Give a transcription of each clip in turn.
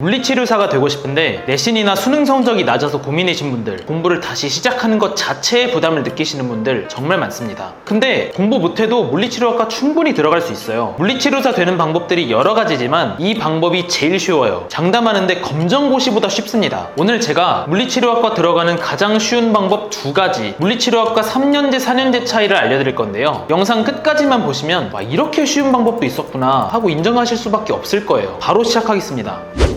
물리치료사가 되고 싶은데 내신이나 수능 성적이 낮아서 고민이신 분들, 공부를 다시 시작하는 것 자체에 부담을 느끼시는 분들 정말 많습니다. 근데 공부 못해도 물리치료학과 충분히 들어갈 수 있어요. 물리치료사 되는 방법들이 여러 가지지만 이 방법이 제일 쉬워요. 장담하는데 검정고시보다 쉽습니다. 오늘 제가 물리치료학과 들어가는 가장 쉬운 방법 두 가지, 물리치료학과 3년제, 4년제 차이를 알려드릴 건데요. 영상 끝까지만 보시면 와, 이렇게 쉬운 방법도 있었구나 하고 인정하실 수밖에 없을 거예요. 바로 시작하겠습니다.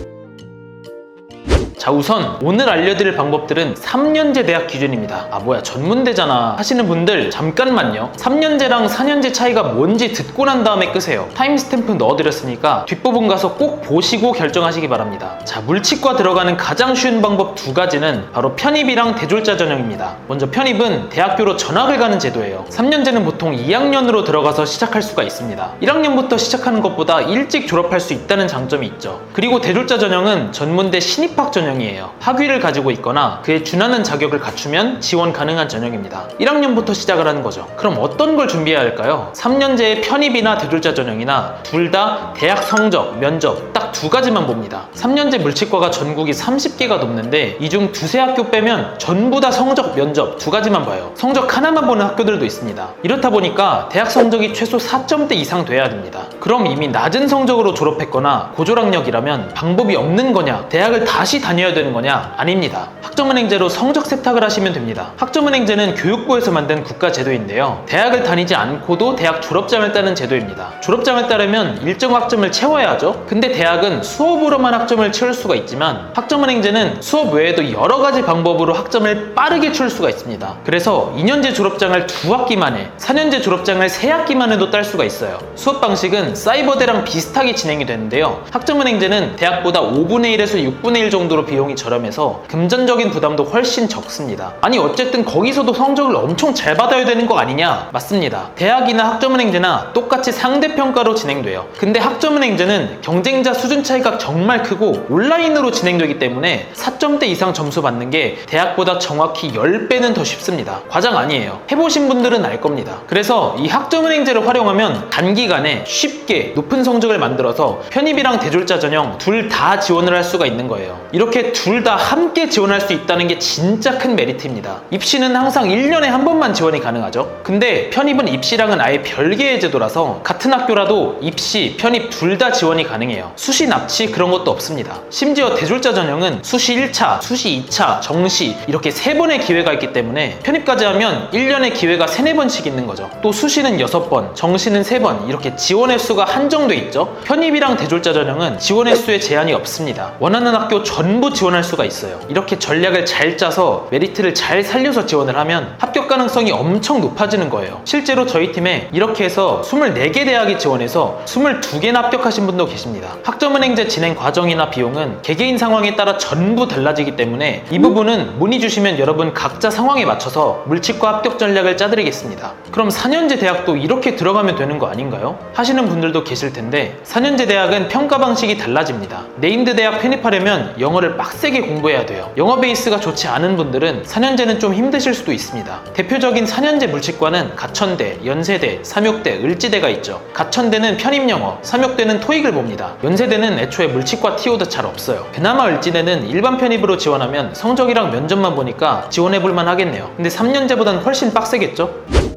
자 우선 오늘 알려드릴 방법들은 3년제 대학 기준입니다. 아 뭐야 전문대잖아 하시는 분들 잠깐만요. 3년제랑 4년제 차이가 뭔지 듣고 난 다음에 끄세요. 타임스탬프 넣어드렸으니까 뒷부분 가서 꼭 보시고 결정하시기 바랍니다. 자 물치과 들어가는 가장 쉬운 방법 두 가지는 바로 편입이랑 대졸자 전형입니다. 먼저 편입은 대학교로 전학을 가는 제도예요. 3년제는 보통 2학년으로 들어가서 시작할 수가 있습니다. 1학년부터 시작하는 것보다 일찍 졸업할 수 있다는 장점이 있죠. 그리고 대졸자 전형은 전문대 신입학 전형 이에요. 학위를 가지고 있거나 그에 준하는 자격을 갖추면 지원 가능한 전형입니다. 1학년부터 시작을 하는 거죠. 그럼 어떤 걸 준비해야 할까요? 3년제의 편입이나 대졸자 전형이나 둘 다 대학 성적, 면접 딱 두 가지만 봅니다. 3년제 물치과가 전국이 30개가 넘는데 이 중 두세 학교 빼면 전부 다 성적, 면접 두 가지만 봐요. 성적 하나만 보는 학교들도 있습니다. 이렇다 보니까 대학 성적이 최소 4점대 이상 돼야 됩니다. 그럼 이미 낮은 성적으로 졸업했거나 고졸학력이라면 방법이 없는 거냐? 대학을 다시 다녀야 되는 거냐? 아닙니다. 학점은행제로 성적 세탁을 하시면 됩니다. 학점은행제는 교육부에서 만든 국가 제도인데요. 대학을 다니지 않고도 대학 졸업장을 따는 제도입니다. 졸업장을 따려면 일정 학점을 채워야 하죠. 근데 대학은 수업으로만 학점을 채울 수가 있지만 학점은행제는 수업 외에도 여러 가지 방법으로 학점을 빠르게 채울 수가 있습니다. 그래서 2년제 졸업장을 두 학기 만에, 4년제 졸업장을 세 학기 만에도 딸 수가 있어요. 수업 방식은 사이버대랑 비슷하게 진행이 되는데요. 학점은행제는 대학보다 5분의 1에서 6분의 1 정도로 비용이 저렴해서 금전적인 부담도 훨씬 적습니다. 아니 어쨌든 거기서도 성적을 엄청 잘 받아야 되는 거 아니냐? 맞습니다. 대학이나 학점은행제나 똑같이 상대평가로 진행돼요. 근데 학점은행제는 경쟁자 수준 차이가 정말 크고 온라인으로 진행되기 때문에 4점대 이상 점수 받는 게 대학보다 정확히 10배는 더 쉽습니다. 과장 아니에요. 해보신 분들은 알 겁니다. 그래서 이 학점은행제를 활용하면 단기간에 쉽게 높은 성적을 만들어서 편입이랑 대졸자 전형 둘 다 지원을 할 수가 있는 거예요. 이렇게 둘 다 함께 지원할 수 있다는 게 진짜 큰 메리트입니다. 입시는 항상 1년에 한 번만 지원이 가능하죠. 근데 편입은 입시랑은 아예 별개의 제도라서 같은 학교라도 입시, 편입 둘 다 지원이 가능해요. 수시 납치 그런 것도 없습니다. 심지어 대졸자 전형은 수시 1차, 수시 2차, 정시 이렇게 세 번의 기회가 있기 때문에 편입까지 하면 1년에 기회가 3, 4번씩 있는 거죠. 또 수시는 6번, 정시는 3번 이렇게 지원 횟수가 한정돼 있죠. 편입이랑 대졸자 전형은 지원 횟수에 제한이 없습니다. 원하는 학교 전부 지원할 수가 있어요. 이렇게 전략을 잘 짜서 메리트를 잘 살려서 지원을 하면 합격 가능성이 엄청 높아지는 거예요. 실제로 저희 팀에 이렇게 해서 24개 대학이 지원해서 22개나 합격하신 분도 계십니다. 학점은행제 진행 과정이나 비용은 개개인 상황에 따라 전부 달라지기 때문에 이 부분은 문의 주시면 여러분 각자 상황에 맞춰서 물치과 합격 전략을 짜드리겠습니다. 그럼 4년제 대학도 이렇게 들어가면 되는 거 아닌가요? 하시는 분들도 계실 텐데 4년제 대학은 평가 방식이 달라집니다. 네임드 대학 편입하려면 영어를 빡세게 공부해야 돼요. 영어 베이스가 좋지 않은 분들은 4년제는 좀 힘드실 수도 있습니다. 대표적인 4년제 물치과는 가천대, 연세대, 삼육대, 을지대가 있죠. 가천대는 편입영어, 삼육대는 토익을 봅니다. 연세대는 애초에 물치과 티오도 잘 없어요. 그나마 을지대는 일반 편입으로 지원하면 성적이랑 면접만 보니까 지원해볼만 하겠네요. 근데 3년제보다는 훨씬 빡세겠죠?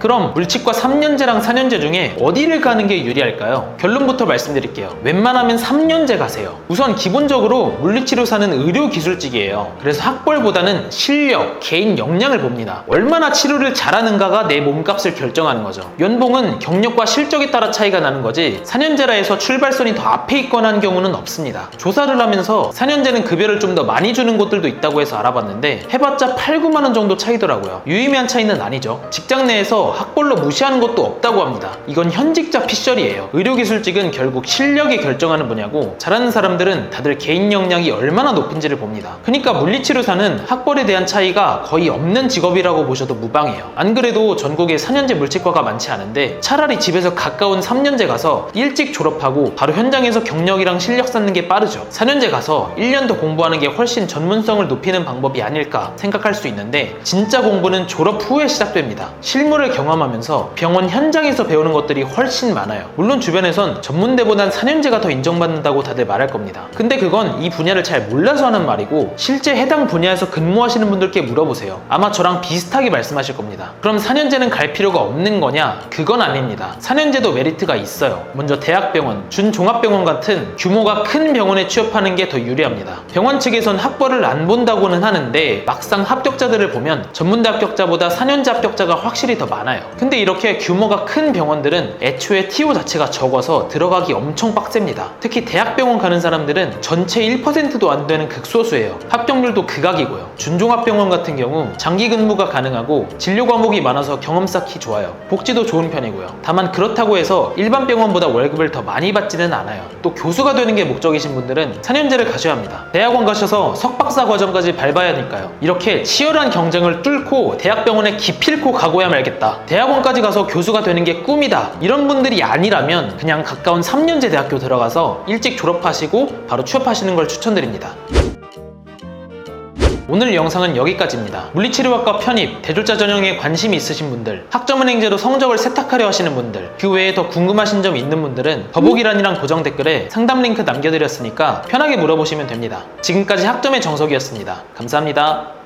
그럼 물치과 3년제랑 4년제 중에 어디를 가는 게 유리할까요? 결론부터 말씀드릴게요. 웬만하면 3년제 가세요. 우선 기본적으로 물리치료사는 의료기술직이에요. 그래서 학벌보다는 실력, 개인 역량을 봅니다. 얼마나 치료를 잘하는가가 내 몸값을 결정하는 거죠. 연봉은 경력과 실적에 따라 차이가 나는 거지 4년제라 해서 출발선이 더 앞에 있거나 하는 경우는 없습니다. 조사를 하면서 4년제는 급여를 좀 더 많이 주는 곳들도 있다고 해서 알아봤는데 해봤자 8, 9만 원 정도 차이더라고요. 유의미한 차이는 아니죠. 직장 내에서 학벌로 무시하는 것도 없다고 합니다. 이건 현직자 피셜이에요. 의료기술직은 결국 실력이 결정하는 분야고 잘하는 사람들은 다들 개인 역량이 얼마나 높은지를 봅니다. 그러니까 물리치료사는 학벌에 대한 차이가 거의 없는 직업이라고 보셔도 무방해요. 안 그래도 전국에 4년제 물치과가 많지 않은데 차라리 집에서 가까운 3년제 가서 일찍 졸업하고 바로 현장에서 경력이랑 실력 쌓는 게 빠르죠. 4년제 가서 1년 더 공부하는 게 훨씬 전문성을 높이는 방법이 아닐까 생각할 수 있는데 진짜 공부는 졸업 후에 시작됩니다. 실무를 경험하면서 병원 현장에서 배우는 것들이 훨씬 많아요. 물론 주변에선 전문대보단 4년제가 더 인정받는다고 다들 말할 겁니다. 근데 그건 이 분야를 잘 몰라서 하는 말이고 실제 해당 분야에서 근무하시는 분들께 물어보세요. 아마 저랑 비슷하게 말씀하실 겁니다. 그럼 4년제는 갈 필요가 없는 거냐? 그건 아닙니다. 4년제도 메리트가 있어요. 먼저 대학병원, 준종합병원 같은 규모가 큰 병원에 취업하는 게 더 유리합니다. 병원 측에선 학벌을 안 본다고는 하는데 막상 합격자들을 보면 전문대 합격자보다 4년제 합격자가 확실히 더 많아요. 근데 이렇게 규모가 큰 병원들은 애초에 TO 자체가 적어서 들어가기 엄청 빡셉니다. 특히 대학병원 가는 사람들은 전체 1%도 안 되는 극소수예요. 합격률도 극악이고요. 준종합병원 같은 경우 장기 근무가 가능하고 진료 과목이 많아서 경험 쌓기 좋아요. 복지도 좋은 편이고요. 다만 그렇다고 해서 일반 병원보다 월급을 더 많이 받지는 않아요. 또 교수가 되는 게 목적이신 분들은 4년제를 가셔야 합니다. 대학원 가셔서 석박사 과정까지 밟아야 하니까요. 이렇게 치열한 경쟁을 뚫고 대학병원에 기필코 가고야 말겠다. 대학원까지 가서 교수가 되는 게 꿈이다. 이런 분들이 아니라면 그냥 가까운 3년제 대학교 들어가서 일찍 졸업하시고 바로 취업하시는 걸 추천드립니다. 오늘 영상은 여기까지입니다. 물리치료학과 편입, 대졸자 전형에 관심이 있으신 분들, 학점은 행제로 성적을 세탁하려 하시는 분들, 그 외에 더 궁금하신 점 있는 분들은 더보기란이랑 고정 댓글에 상담 링크 남겨드렸으니까 편하게 물어보시면 됩니다. 지금까지 학점의 정석이었습니다. 감사합니다.